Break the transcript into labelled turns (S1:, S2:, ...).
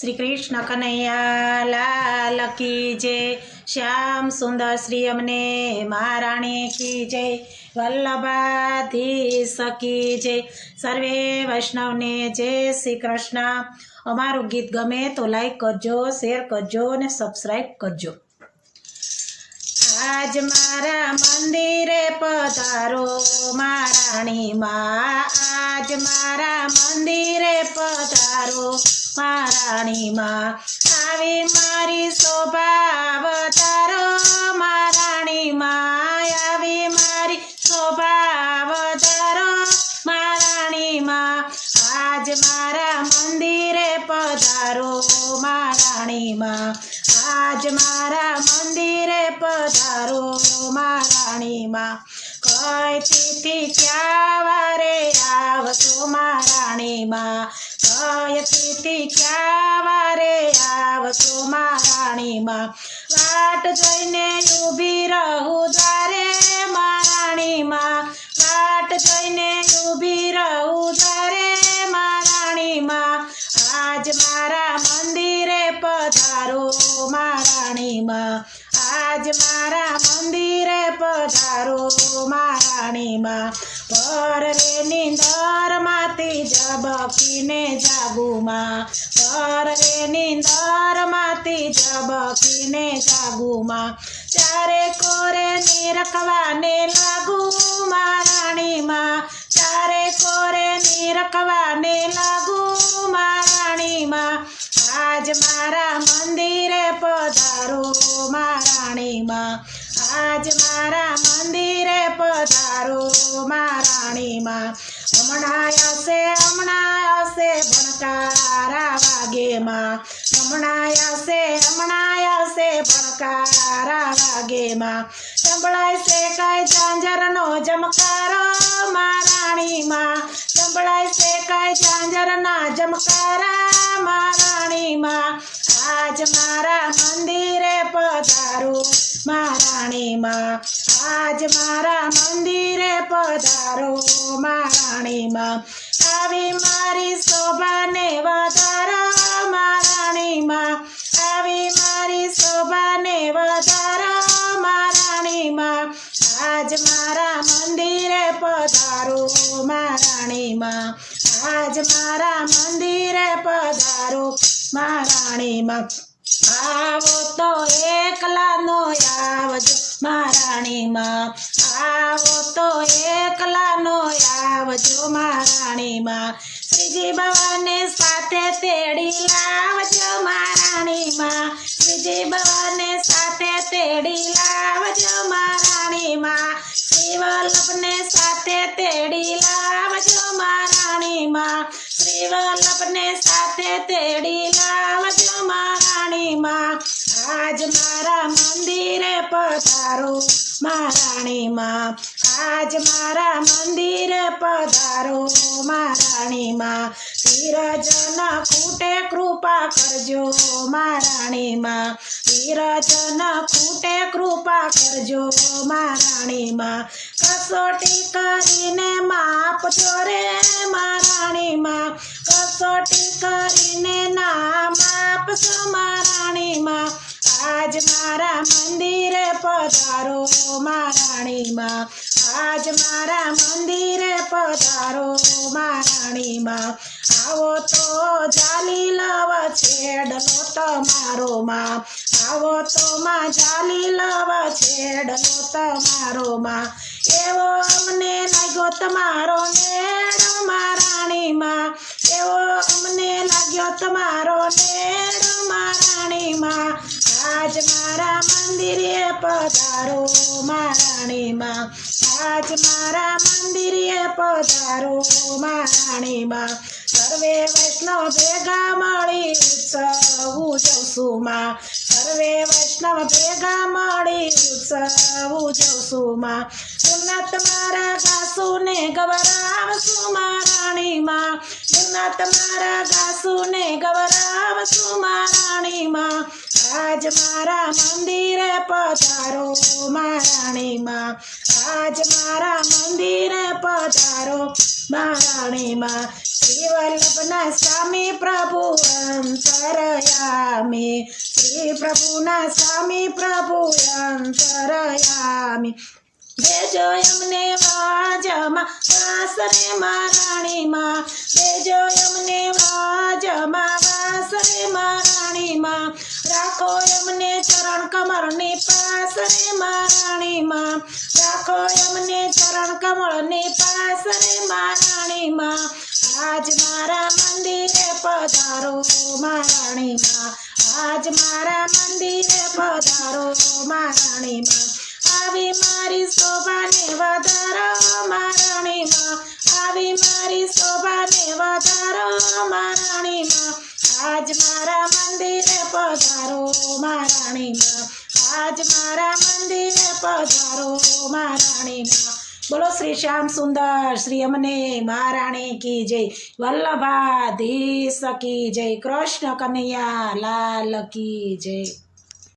S1: શ્રી કૃષ્ણ કનૈયા લાલ કી જય. શ્યામ સુંદર શ્રી અમને મહારાણી કી જય. વલ્લભાધીશ કી જય. સર્વે વૈષ્ણવને જય શ્રી કૃષ્ણ. અમારું ગીત ગમે તો લાઈક કરજો શેર કરજો અને સબસ્ક્રાઈબ કરજો. આજ મારા મંદિરે પધારો મહારાણીમાં આજ મારા મંદિરે પધારો મહારાણીમાં આવી મારી શોભા વધારો મહારાણીમાં આવી મારી શોભા વધારો મહારાણીમાં આજ મારા મંદિરે પધારો મહારાણીમાં આજ મારા મંદિરે પધારો મહારાણીમાં કઈ તિથિ ક્યાં વારે આવશો મહારાણીમાં કઈ તિથિ ક્યાં વારે આવશો મહારાણીમાં? વાટ જોઈને ઊભી રહું દ્વારે મહારાણીમાં. વાટ જોઈને ઊભી રહું દ્વારે મહારાણીમાં. આજ મારા મંદિરે પધારો મહારાણીમાં. આજ મારા મંદિરે પધારો મહારાણીમાં. નિંદર માતી જબકીને જાગુમાં. પર રે નિંદર માતી જબકીને જાગુમાં. ચારે કોરે નિરખવાને લાગુ મહારાણીમાં. ચારે કોરે નિરખવાને લાગુ મહારાણીમાં. આજ મારા મંદિરે પધારો મહારાણીમાં. આજ મારા મંદિરે પધારો મહારાણીમાં. હમણાં હશે હમણાં હશે ભણકારા વાગેમાં. હમણાં હશે હમણાં હશે ભણકારા વાગેમાં. સંભળાય છે કઈ જમકારો મહારાણીમાં. સંભળાય છે કઈ ઝાંઝરના જમકારા મહારાણીમાં. મારા મંદિરે પધારો. મહારાણીમાં, આજ મારા મંદિરે પધારો. મહારાણીમાં, આવી મારી શોભાને વધારો. મહારાણીમાં, આવી મારી શોભાને વધારો. મહારાણીમાં, આજ મારા મંદિરે પધારો. મહારાણીમાં, આજ મારા મંદિરે પધારો. મહારાણીમાં આવો તો એકલાનો આવજો મહારાણીમાં. આવો તો એકલા નો આવજો મહારાણીમાં. શ્રીજી ભવાને સાથે તેડી લાવજો મહારાણીમાં. શ્રીજી ભવાને સાથે તેડી લાવજો મહારાણીમાં. શ્રીવલ્લભને સાથે તેડી લાવજો મહારાણીમાં. શ્રીવલ્લભને સાથે તેડી લાવજો મહારાણીમાં આજ મારા મંદિરે પધારો. મહારાણીમાં આજ મારા મંદિરે પધારો મહારાણીમાં ધીરજન ખૂટે કૃપા કરજો મહારાણીમાં ધીરજન ખૂટે કૃપા કરજો મહારાણીમાં કસોટી કરીને માપજો રે મહારાણીમાં કસોટી કરીને ના માપશો મહારાણીમાં આજ મારા મંદિરે પધારો મારાણીમાં આજ મારા મંદિરે પધારો મારાણીમાં આવો તો જાલી લવ છેડલો તમારો માં. આવો તો માં જાલી લવ છેડલો તમારો માં. એવો અમને લાગ્યો તમારો નેડો મારાણીમાં એવો અમને લાગ્યો તમારો નેડો મહારાણીમાં. આજ મારા મંદિરે પધારો મારાણીમાં. આજ મારા મંદિરે પધારો મારાણીમાં. સર્વે વૈષ્ણવ ભેગા મળી ઉત્સવ ઉજવશું સર્વે વૈષ્ણવ ભેગા મળી ઉત્સવ ઉજવશું માં મારા ગાસુ ને ગવરાવશું મારાણીમાં. જગન્નાથ મારા ગાસુ ને ગવરાવશું મહારાણીમાં આજ મારા મંદિરે પધારો, મહારાણીમાં. આજ મારા મંદિરે પધારો, મહારાણીમાં. શ્રી વલ્લભના સ્વામી પ્રભુ અંતરયામી શ્રી પ્રભુના સ્વામી પ્રભુ અંતરયામી દેજો એમને વાજમાં વાસરે મારાણીમાં દેજો એમને વાજમાં વાસરે મારાણીમાં રાખો એમને ચરણ કમળની પાસરે મહારાણીમાં રાખો એમને ચરણ કમળની પાસરે મારાણીમાં આજ મારા મંદિરે પધારો મારાણીમાં. આજ મારા મંદિરે પધારો મારાણીમાં. આવી મારી શોભાને વધારો મારાણીમાં. આવી મારી શોભાને વધારો મારાણીમાં. આજ મારા પધારો મારાણીમાં આજ મારા મંદિરે પધારો મહારાણીમાં બોલો શ્રી શ્યામ સુંદર, શ્રી અમને મહારાણી કી જય. વલ્લભાધીશ કી જય. કૃષ્ણ કનૈયા લાલ કી જય.